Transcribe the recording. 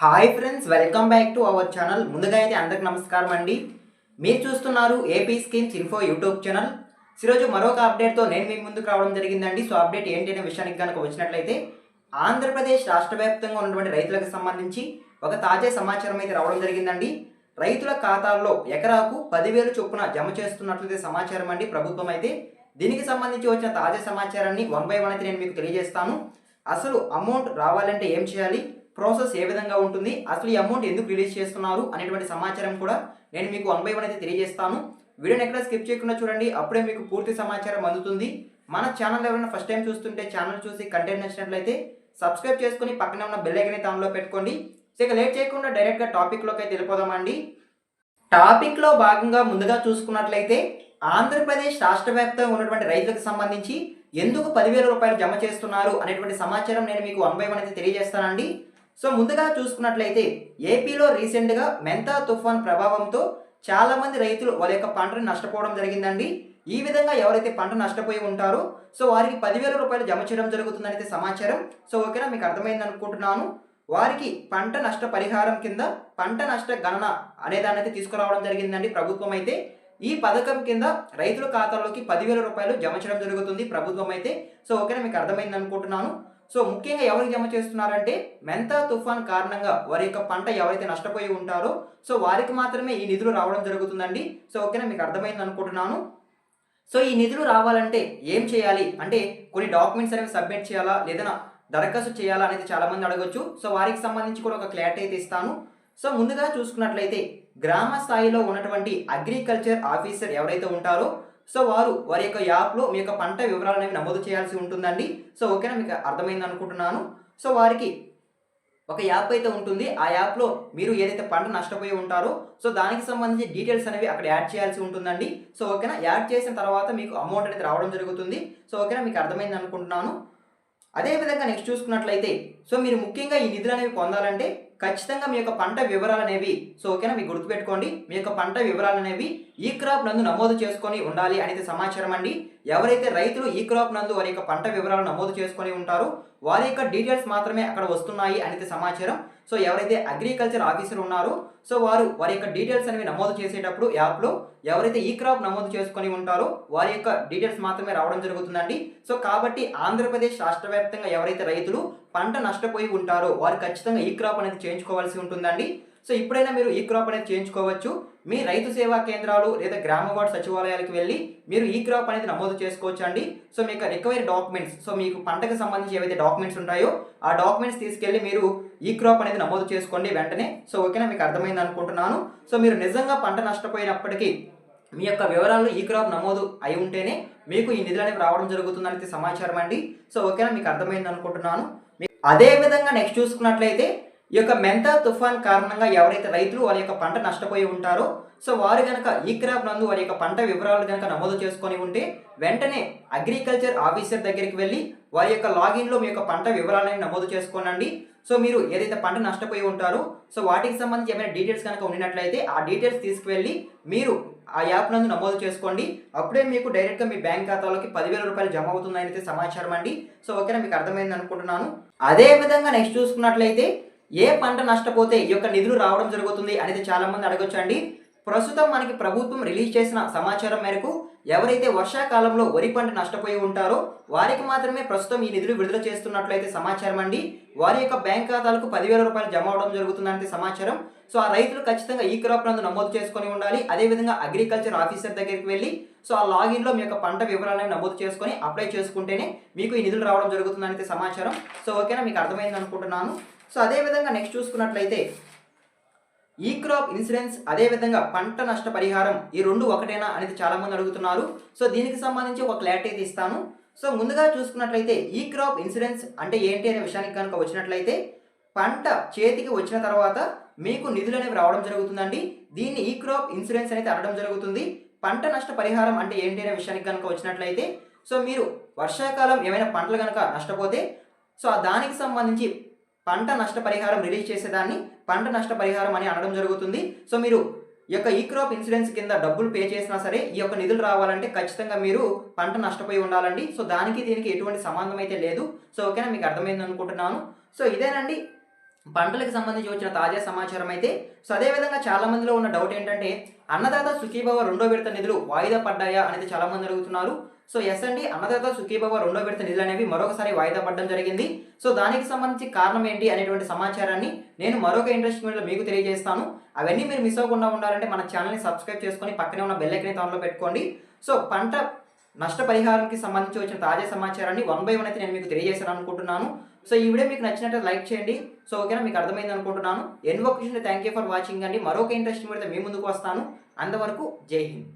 Hi friends welcome back to our channel. ముందుగా అయితే అందరికి నమస్కారం అండి. మీరు చూస్తున్నారు AP schemes info YouTube channel. ఈరోజు మరొక అప్డేట్తో నేను మీ ముందుకు రావడం జరిగిందండి. సో అప్డేట్ ఏంటి అనే విషయానికి కనుక వచ్చినట్లయితే ఆంధ్రప్రదేశ్ రాష్ట్ర వ్యాప్తంగా ఉన్నటువంటి రైతులకు సంబంధించి ఒక తాజా సమాచారం అయితే రావడం జరిగిందండి. రైతుల ఖాతాల్లో ఎకరాకు పదివేలు చొప్పున జమ చేస్తున్నట్లయితే సమాచారం అండి ప్రభుత్వం అయితే. దీనికి సంబంధించి వచ్చిన తాజా సమాచారాన్ని వన్ బై వన్ అయితే నేను మీకు తెలియజేస్తాను. అసలు అమౌంట్ రావాలంటే ఏం చేయాలి? ప్రాసెస్ ఏ విధంగా ఉంటుంది అసలు ఈ అమౌంట్ ఎందుకు రిలీజ్ చేస్తున్నారు అనేటువంటి సమాచారం కూడా నేను మీకు వన్ బై వన్ అయితే తెలియజేస్తాను. వీడియోని ఎక్కడ స్కిప్ చేయకుండా చూడండి అప్పుడే మీకు పూర్తి సమాచారం అందుతుంది. మన ఛానల్ ఎవరైనా ఫస్ట్ టైం చూస్తుంటే ఛానల్ చూసి కంటెంట్ నచ్చినట్లయితే సబ్స్క్రైబ్ చేసుకుని పక్కనే ఉన్న బెల్ ఐకన్ అయితే ఆన్లో పెట్టుకోండి. సో ఇక లేట్ చేయకుండా డైరెక్ట్గా టాపిక్లోకి అయితే వెళ్ళిపోదామండి. టాపిక్లో భాగంగా ముందుగా చూసుకున్నట్లయితే ఆంధ్రప్రదేశ్ రాష్ట్ర వ్యాప్తంగా ఉన్నటువంటి రైతులకు సంబంధించి ఎందుకు పదివేల రూపాయలు జమ చేస్తున్నారు అనేటువంటి సమాచారం నేను మీకు వన్ బై వన్ అయితే తెలియజేస్తానండి. సో ముందుగా చూసుకున్నట్లయితే ఏపీలో రీసెంట్గా మెంతా తుఫాన్ ప్రభావంతో చాలామంది రైతులు వాళ్ళ యొక్క పంటను నష్టపోవడం జరిగిందండి. ఈ విధంగా ఎవరైతే పంట నష్టపోయి ఉంటారో సో వారికి పదివేల రూపాయలు జమ చేయడం జరుగుతుందని సమాచారం. సో ఓకేనా మీకు అర్థమైంది అనుకుంటున్నాను. వారికి పంట నష్ట పరిహారం కింద పంట నష్ట గణన అనే దాన్ని అయితే తీసుకురావడం జరిగిందండి ప్రభుత్వం అయితే. ఈ పథకం కింద రైతుల ఖాతాలోకి పదివేల రూపాయలు జమ చేయడం జరుగుతుంది ప్రభుత్వం అయితే. సో ఓకేనా మీకు అర్థమైంది అనుకుంటున్నాను. సో ముఖ్యంగా ఎవరికి జమ చేస్తున్నారంటే మెంతా తుఫాన్ కారణంగా వారి యొక్క పంట ఎవరైతే నష్టపోయి ఉంటారో సో వారికి మాత్రమే ఈ నిధులు రావడం జరుగుతుందండి. సో ఓకేనా మీకు అర్థమైంది అనుకుంటున్నాను. సో ఈ నిధులు రావాలంటే ఏం చేయాలి? అంటే కొన్ని డాక్యుమెంట్స్ అనేవి సబ్మిట్ చేయాలా? లేదా దరఖాస్తు చేయాలా అనేది చాలామంది అడగొచ్చు. సో వారికి సంబంధించి కూడా ఒక క్లారిటీ అయితే ఇస్తాను. సో ముందుగా చూసుకున్నట్లయితే గ్రామ స్థాయిలో ఉన్నటువంటి అగ్రికల్చర్ ఆఫీసర్ ఎవరైతే ఉంటారో సో వారు వారి యొక్క యాప్లో మీ యొక్క పంట వివరాలు అనేవి నమోదు చేయాల్సి ఉంటుందండి. సో ఓకేనా మీకు అర్థమైంది అనుకుంటున్నాను. సో వారికి ఒక యాప్ అయితే ఉంటుంది. ఆ యాప్లో మీరు ఏదైతే పంట నష్టపోయి ఉంటారో సో దానికి సంబంధించి డీటెయిల్స్ అనేవి అక్కడ యాడ్ చేయాల్సి ఉంటుందండి. సో ఓకేనా యాడ్ చేసిన తర్వాత మీకు అమౌంట్ అనేది రావడం జరుగుతుంది. సో ఓకేనా మీకు అర్థమైంది అనుకుంటున్నాను. అదేవిధంగా నెక్స్ట్ చూసుకున్నట్లయితే సో మీరు ముఖ్యంగా ఈ నిధులు అనేవి పొందాలంటే ఖచ్చితంగా మీ యొక్క పంట వివరాలు అనేవి సో ఓకేనా మీకు గుర్తుపెట్టుకోండి. మీ యొక్క పంట వివరాలు అనేవి ఈ క్రాప్ నందు నమోదు చేసుకొని ఉండాలి అనేది సమాచారం అండి. ఎవరైతే రైతులు ఈ క్రాప్ నందు వారి యొక్క పంట వివరాలు నమోదు చేసుకొని ఉంటారో వారి యొక్క డీటెయిల్స్ మాత్రమే అక్కడ వస్తున్నాయి అనేది సమాచారం. సో ఎవరైతే అగ్రికల్చర్ ఆఫీసర్ ఉన్నారో సో వారు వారి యొక్క డీటెయిల్స్ అనేవి నమోదు చేసేటప్పుడు యాప్లో ఎవరైతే ఈ క్రాప్ నమోదు చేసుకొని ఉంటారో వారి యొక్క డీటెయిల్స్ మాత్రమే రావడం జరుగుతుందండి. సో కాబట్టి ఆంధ్రప్రదేశ్ రాష్ట్ర వ్యాప్తంగా ఎవరైతే రైతులు పంట నష్టపోయి ఉంటారో వారు ఖచ్చితంగా ఈ క్రాప్ అనేది చేయించుకోవాల్సి ఉంటుందండి. సో ఇప్పుడైనా మీరు ఈ క్రాప్ అనేది చేయించుకోవచ్చు. మీ రైతు సేవా కేంద్రాలు లేదా గ్రామ వార్డు సచివాలయాలకు వెళ్ళి మీరు ఈ క్రాప్ అనేది నమోదు చేసుకోవచ్చు అండి సో మీకు రికవరీ డాక్యుమెంట్స్ సో మీకు పంటకు సంబంధించి ఏవైతే డాక్యుమెంట్స్ ఉంటాయో ఆ డాక్యుమెంట్స్ తీసుకెళ్ళి మీరు ఈ క్రాప్ అనేది నమోదు చేసుకోండి వెంటనే. సో ఓకేనా? మీకు అర్థమైంది అనుకుంటున్నాను. సో మీరు నిజంగా పంట నష్టపోయినప్పటికీ మీ యొక్క వివరాలు ఈ క్రాప్ నమోదు అయి ఉంటేనే మీకు ఈ నిధులు అనేవి రావడం జరుగుతుందనేది సమాచారం అండి. సో ఓకేనా? మీకు అర్థమైంది అనుకుంటున్నాను. అదే విధంగా నెక్స్ట్ చూసుకున్నట్లయితే ఈ యొక్క మెంతా తుఫాన్ కారణంగా ఎవరైతే రైతులు వారి యొక్క పంట నష్టపోయి ఉంటారో సో వారు కనుక ఈ క్రాప్ నందు వారి యొక్క పంట వివరాలు కనుక నమోదు చేసుకొని ఉంటే వెంటనే అగ్రికల్చర్ ఆఫీసర్ దగ్గరికి వెళ్ళి వారి యొక్క లాగిన్లో మీ యొక్క పంట వివరాలను నమోదు చేసుకోనండి. సో మీరు ఏదైతే పంట నష్టపోయి ఉంటారో సో వాటికి సంబంధించి ఏమైనా డీటెయిల్స్ కనుక ఉండినట్లయితే ఆ డీటెయిల్స్ తీసుకువెళ్ళి మీరు ఆ యాప్ నందు నమోదు చేసుకోండి. అప్పుడే మీకు డైరెక్ట్గా మీ బ్యాంక్ ఖాతాలోకి పదివేల రూపాయలు జమ అవుతుందని అయితే సమాచారం అండి. సో ఓకేనా మీకు అర్థమైంది అనుకుంటున్నాను. అదే విధంగా నెక్స్ట్ చూసుకున్నట్లయితే ఏ పంట నష్టపోతే ఈ యొక్క నిధులు రావడం జరుగుతుంది అనేది చాలామంది అడగొచ్చండి. ప్రస్తుతం మనకి ప్రభుత్వం రిలీజ్ చేసిన సమాచారం మేరకు ఎవరైతే వర్షాకాలంలో వరి పంట నష్టపోయి ఉంటారో వారికి మాత్రమే ప్రస్తుతం ఈ నిధులు విడుదల చేస్తున్నట్లయితే సమాచారం అండి. వారి యొక్క బ్యాంక్ ఖాతాలకు పదివేల రూపాయలు జమ అవడం జరుగుతుందంటే సమాచారం. సో ఆ రైతులు ఖచ్చితంగా ఈ క్రాప్ నందు నమోదు చేసుకొని ఉండాలి. అదేవిధంగా అగ్రికల్చర్ ఆఫీసర్ దగ్గరికి వెళ్ళి సో ఆ లాగిన్లో మీ యొక్క పంట వివరాలను నమోదు చేసుకొని అప్లై చేసుకుంటేనే మీకు ఈ నిధులు రావడం జరుగుతుందనేది సమాచారం. సో ఓకేనా? మీకు అర్థమైంది అనుకుంటున్నాను. సో అదేవిధంగా నెక్స్ట్ చూసుకున్నట్లయితే ఈ క్రాప్ ఇన్సూరెన్స్ అదేవిధంగా పంట నష్ట పరిహారం ఈ రెండు ఒకటేనా అనేది చాలామంది అడుగుతున్నారు. సో దీనికి సంబంధించి ఒక క్లారిటీ అయితే ఇస్తాను. సో ముందుగా చూసుకున్నట్లయితే ఈ క్రాప్ ఇన్సూరెన్స్ అంటే ఏంటి అనే విషయానికి కనుక వచ్చినట్లయితే పంట చేతికి వచ్చిన తర్వాత మీకు నిధులు అనేవి రావడం జరుగుతుందండి. దీన్ని ఈ క్రాప్ ఇన్సూరెన్స్ అనేది అనడం జరుగుతుంది. పంట నష్ట పరిహారం అంటే ఏంటి అనే విషయానికి కనుక వచ్చినట్లయితే సో మీరు వర్షాకాలం ఏమైనా పంటలు కనుక నష్టపోతే సో దానికి సంబంధించి పంట నష్టపరిహారం రిలీజ్ చేసేదాన్ని పంట నష్టపరిహారం అని అనడం జరుగుతుంది. సో మీరు ఈ యొక్క ఈ క్రాప్ ఇన్సూరెన్స్ కింద డబ్బులు పే చేసినా సరే ఈ యొక్క నిధులు రావాలంటే ఖచ్చితంగా మీరు పంట నష్టపోయి ఉండాలండి. సో దానికి దీనికి ఎటువంటి సంబంధం అయితే లేదు. సో ఓకేనా? మీకు అర్థమైంది అనుకుంటున్నాను సో ఇదేనండి. పంటలకు సంబంధించి వచ్చిన తాజా సమాచారం అయితే సో అదేవిధంగా చాలా మందిలో ఉన్న డౌట్ ఏంటంటే అన్నదాత సుఖీభవ రెండో విడత నిధులు వాయిదా పడ్డాయా అనేది చాలా మంది అడుగుతున్నారు. సో ఎస్ అండి అన్నదాత సుఖీభవ రెండో విడత నిధులు అనేవి మరొకసారి వాయిదా పడడం జరిగింది. సో దానికి సంబంధించి కారణం ఏంటి అనేటువంటి సమాచారాన్ని నేను మరొక ఇంట్రెస్ట్ మీద మీకు తెలియజేస్తాను. అవన్నీ మీరు మిస్ అవ్వకుండా ఉండాలంటే మన ఛానల్ని సబ్స్క్రైబ్ చేసుకొని పక్కనే ఉన్న బెల్లెక్ని తానులో పెట్టుకోండి. సో పంట నష్టపరిహారంకి సంబంధించి వచ్చిన తాజా సమాచారాన్ని వన్ బై వన్ అయితే నేను మీకు తెలియజేశాను అనుకుంటున్నాను. సో ఈ వీడియో మీకు నచ్చినట్టు లైక్ చేయండి. సో ఓకేనా మీకు అర్థమైంది అనుకుంటున్నాను. ఎన్వో question thank you for watching అండి. మరొక ఇంట్రెస్ట్ పెడితే మీ ముందుకు వస్తాను. అంతవరకు జై హింద్.